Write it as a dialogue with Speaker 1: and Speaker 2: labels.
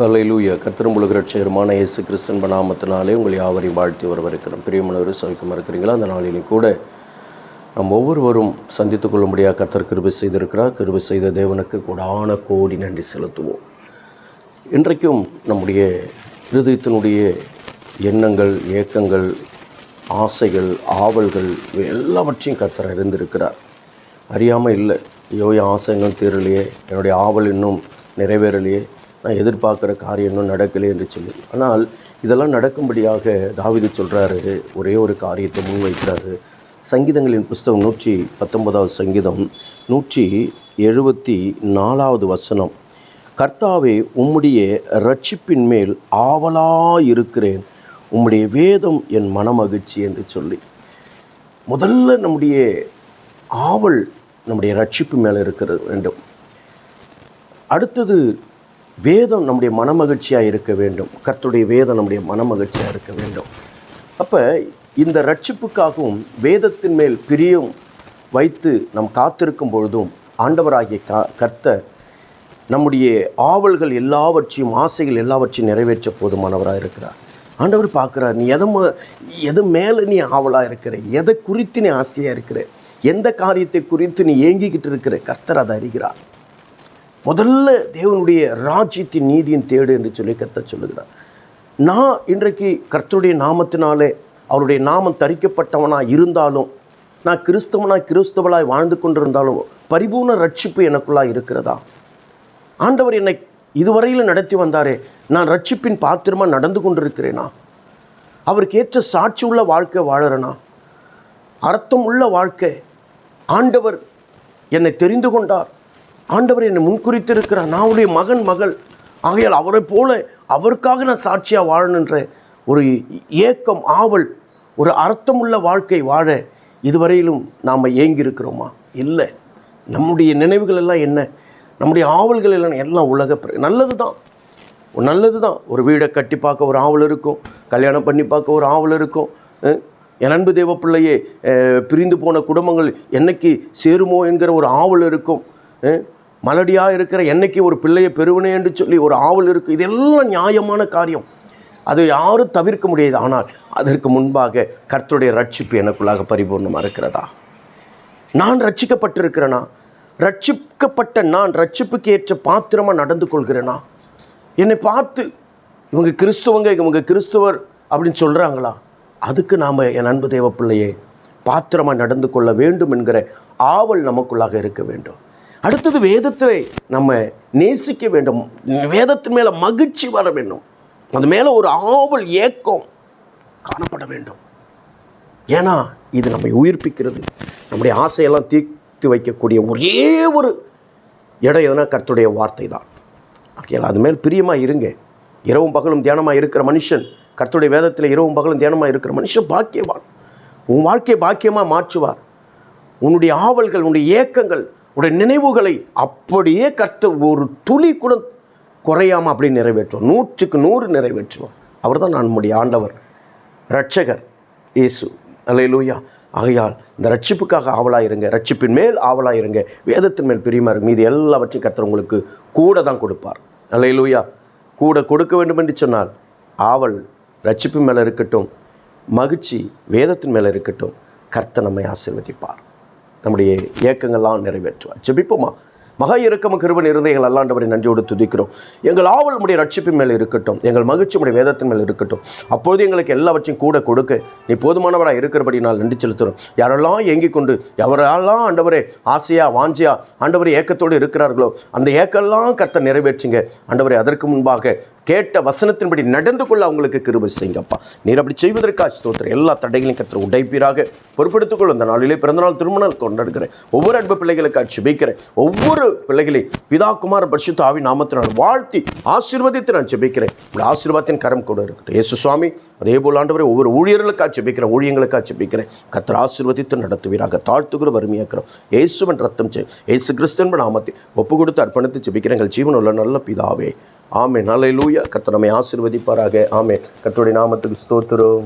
Speaker 1: Hallelujah கத்திரம்புலக ரட்சகரமான இயேசு கிறிஸ்தன் நாமத்தினாலே உங்களை யாவரையும் வாழ்த்தி வரவிருக்கிறோம் பிரியமனவர் சௌக்கியமாக இருக்கிறீங்களா அந்த நாளிலும் கூட நம் ஒவ்வொருவரும் சந்தித்துக் கொள்ளும்படியாக கத்தர் கிருபை செய்திருக்கிறார். கிருபை செய்த தேவனுக்கு கூடான கோடி நன்றி செலுத்துவோம். இன்றைக்கும் நம்முடைய இருதயத்தினுடைய எண்ணங்கள் ஏக்கங்கள் ஆசைகள் ஆவல்கள் எல்லாவற்றையும் கத்தர் அறிந்திருக்கிறார். அறியாமல் இல்லை. ஐயோ என் ஆசைங்களும் தீரலையே. என்னுடைய ஆவல் இன்னும் நிறைவேறலையே. நான் எதிர்பார்க்குற காரியம் இன்னும் என்று சொல்லி. ஆனால் இதெல்லாம் நடக்கும்படியாக தாவிது சொல்கிறாரு ஒரே ஒரு காரியத்தை முன்வைக்கிறாரு சங்கீதங்களின் புஸ்தகம் நூற்றி பத்தொன்பதாவது சங்கீதம் நூற்றி எழுபத்தி நாலாவது வசனம். கர்த்தாவே உம்முடைய ரட்சிப்பின் மேல் ஆவலாயிருக்கிறேன். உம்முடைய வேதம் என் மனமகிழ்ச்சி என்று சொல்லி. முதல்ல நம்முடைய ஆவல் நம்முடைய ரட்சிப்பு மேலே இருக்கிறது வேண்டும். அடுத்தது வேதம் நம்முடைய மனமகிழ்ச்சியாக இருக்க வேண்டும். கர்த்துடைய வேதம் நம்முடைய மனமகிழ்ச்சியாக இருக்க வேண்டும். அப்போ இந்த ரட்சிப்புக்காகவும் வேதத்தின் மேல் பிரியம் வைத்து நாம் காத்திருக்கும் பொழுதும் ஆண்டவராகிய க கர்த்தர் நம்முடைய ஆவல்கள் எல்லாவற்றையும் ஆசைகள் எல்லாவற்றையும் நிறைவேற்ற போதுமானவராக இருக்கிறார். ஆண்டவர் பார்க்குறார் நீ எதை ம- எது மேலே நீ ஆவலாக இருக்கிற? எதை குறித்து நீ ஆசையாக இருக்கிற? எந்த காரியத்தை குறித்து நீ ஏங்கிக்கிட்டு இருக்கிற? கர்த்தர் அதை அறிகிறார். முதல்ல தேவனுடைய ராஜ்யத்தின் நீதியின் தேடு என்று சொல்லி கத்த சொல்லுகிறார். நான் இன்றைக்கு கர்த்தருடைய நாமத்தினாலே அவருடைய நாமம் தரிக்கப்பட்டவனாக இருந்தாலும் நான் கிறிஸ்தவனாய் கிறிஸ்தவளாய் வாழ்ந்து கொண்டிருந்தாலும் பரிபூர்ண ரட்சிப்பு எனக்குள்ளாக இருக்கிறதா? ஆண்டவர் என்னை இதுவரையில் நடத்தி வந்தாரே நான் ரட்சிப்பின் பாத்திரமாக நடந்து கொண்டிருக்கிறேனா? அவருக்கு ஏற்ற சாட்சி உள்ள வாழ்க்கை வாழறேனா? அர்த்தம் உள்ள வாழ்க்கை ஆண்டவர் என்னை தெரிந்து கொண்டார். ஆண்டவர் என்னை முன்குறித்திருக்கிறார். நான் அவருடைய மகன் மகள். ஆகையால் அவரை போல அவருக்காக நான் சாட்சியாக வாழணுன்ற ஒரு ஏக்கம் ஆவல் ஒரு அர்த்தமுள்ள வாழ்க்கை வாழ இதுவரையிலும் நாம் ஏங்கியிருக்கிறோமா? இல்லை. நம்முடைய நினைவுகள் எல்லாம் என்ன? நம்முடைய ஆவல்கள் எல்லாம் எல்லாம் உலக நல்லது தான் நல்லது தான் ஒரு வீடை கட்டி பார்க்க ஒரு ஆவல் இருக்கும். கல்யாணம் பண்ணி பார்க்க ஒரு ஆவல் இருக்கும். என் அன்பு தேவ பிள்ளையே பிரிந்து போன குடும்பங்கள் என்னைக்கு சேருமோ என்கிற ஒரு ஆவல் இருக்கும். மலடியாக இருக்கிற என்னைக்கு ஒரு பிள்ளையை பெறுவனே என்று சொல்லி ஒரு ஆவல் இருக்குது இதெல்லாம் நியாயமான காரியம். அதை யாரும் தவிர்க்க முடியாது. ஆனால் அதற்கு முன்பாக கர்த்தருடைய ரட்சிப்பு எனக்குள்ளாக பரிபூர்ணமாக இருக்கிறதா நான் ரட்சிக்கப்பட்டிருக்கிறேனா? ரட்சிக்கப்பட்ட நான் ரட்சிப்புக்கு ஏற்ற பாத்திரமாக நடந்து கொள்கிறேனா? என்னை பார்த்து இவங்க கிறிஸ்துவங்க இவங்க கிறிஸ்துவர் அப்படின்னு சொல்கிறாங்களா அதுக்கு நாம் என் அன்பு தேவ பிள்ளையே பாத்திரமாக நடந்து கொள்ள வேண்டும் என்கிற ஆவல் நமக்குள்ளாக இருக்க வேண்டும். அடுத்தது வேதத்தை நம்ம நேசிக்க வேண்டும். வேதத்தின் மேலே மகிழ்ச்சி வர வேண்டும். அது மேலே ஒரு ஆவல் ஏக்கம் காணப்பட வேண்டும். ஏன்னா இது நம்மை உயிர்ப்பிக்கிறது. நம்முடைய ஆசையெல்லாம் தீர்த்து வைக்கக்கூடிய ஒரே ஒரு இடம் எதுனா கர்த்தருடைய வார்த்தை தான். ஆகையால் அது மேல் பிரியமாக இருங்க. இரவும் பகலும் தியானமாக இருக்கிற மனுஷன் கருத்துடைய வேதத்தில் இரவும் பகலும் தியானமாக இருக்கிற மனுஷன் பாக்கியவான். உன் வாழ்க்கையை பாக்கியமாக மாற்றுவார். உன்னுடைய ஆவல்கள் உன்னுடைய ஏக்கங்கள் உடைய நினைவுகளை அப்படியே கர்த்த ஒரு துளி கூட குறையாமல் அப்படியே நிறைவேற்றுவார். நூற்றுக்கு நூறு நிறைவேற்றுவார். அவர் தான் நம்முடைய ஆண்டவர் ரட்சகர் இயேசு. அல்லேலூயா. ஆகையால் இந்த ரட்சிப்புக்காக ஆவலாக இருங்க. ரட்சிப்பின் மேல் ஆவலாக இருங்க. வேதத்தின் மேல் பிரியமாக இருங்க. மீது எல்லாவற்றையும் கர்த்தர் உங்களுக்கு கூட தான் கொடுப்பார். அல்லேலூயா. கூட கொடுக்க வேண்டும் என்று சொன்னால் ஆவல் ரட்சிப்பின் மேலே இருக்கட்டும் மகிழ்ச்சி வேதத்தின் மேலே இருக்கட்டும் கர்த்த நம்மை ஆசிர்வதிப்பார். நம்முடைய ஏக்கங்கள்லாம் நிறைவேற்றுவார். ஜெபிப்போமா? மகா இறக்கம கிருபன் இருந்த எங்கள் அல்லாண்டவரை நன்றியோடு துதிக்கிறோம். எங்கள் ஆவல் உடைய ரட்சிப்பின் மேல் இருக்கட்டும். எங்கள் மகிழ்ச்சி உடைய வேதத்தின் மேல் இருக்கட்டும். அப்பொழுது எங்களுக்கு எல்லாவற்றையும் கூட கொடுக்க நீ போதுமானவராக இருக்கிறபடி நான் நன்றி செலுத்துகிறோம். யாரெல்லாம் ஏங்கிக் கொண்டு எவரெல்லாம் ஆண்டவரே ஆசையா வாஞ்சியா ஆண்டவரே ஏக்கத்தோடு இருக்கிறார்களோ அந்த ஏக்கெல்லாம் கர்த்தர் நிறைவேற்றுங்க. ஆண்டவரை அதற்கு முன்பாக கேட்ட வசனத்தின்படி நடந்து கொள்ள அவங்களுக்கு கிருபை செய்யுங்கப்பா. நீர் அப்படி செய்வதற்காக ஸ்தோத்திரம். எல்லா தடைகளையும் கத்திர உடைப்பீராக. பொறுப்படுத்திக் அந்த இந்த நாளிலே பிறந்தநாள் திருமணம் கொண்டாடுகிறேன். ஒவ்வொரு அன்பு பிள்ளைகளுக்காக ஜெபிக்கிறேன் ஒவ்வொரு பிள்ளைகளை பிதா குமார் பரிசுத்த ஆவி நாமத்தினால் வாழ்த்தி ஆசீர்வதித்து நான் ஜெபிக்கிறேன். உங்கள் ஆசீர்வாதத்தின் கரம் கூட இருக்கட்டும். இயேசு சுவாமி அதே போல் ஆண்டவரை ஒவ்வொரு ஊழியர்களுக்காக ஜெபிக்கிறேன் ஊழியங்களுக்காக ஜெபிக்கிறேன் கத்திர ஆசீர்வதித்து நடத்துவீராக. தாழ்த்துகிற வறுமையாக்கிறோம். இயேசுவன் ரத்தம் செய் இயேசு கிறிஸ்தன் நாமத்தை ஒப்பு கொடுத்து அர்ப்பணித்து ஜெபிக்கிறேன். எங்கள் ஜீவன் உள்ள நல்ல பிதாவே. ஆமே நல்ல லூயா கத்தனமை ஆசிர்வதிப்பாராக ஆசீர்வதிப்பாராக. ஆமே கர்த்தருடைய நாமத்துக்கு ஸ்தோத்திரம்.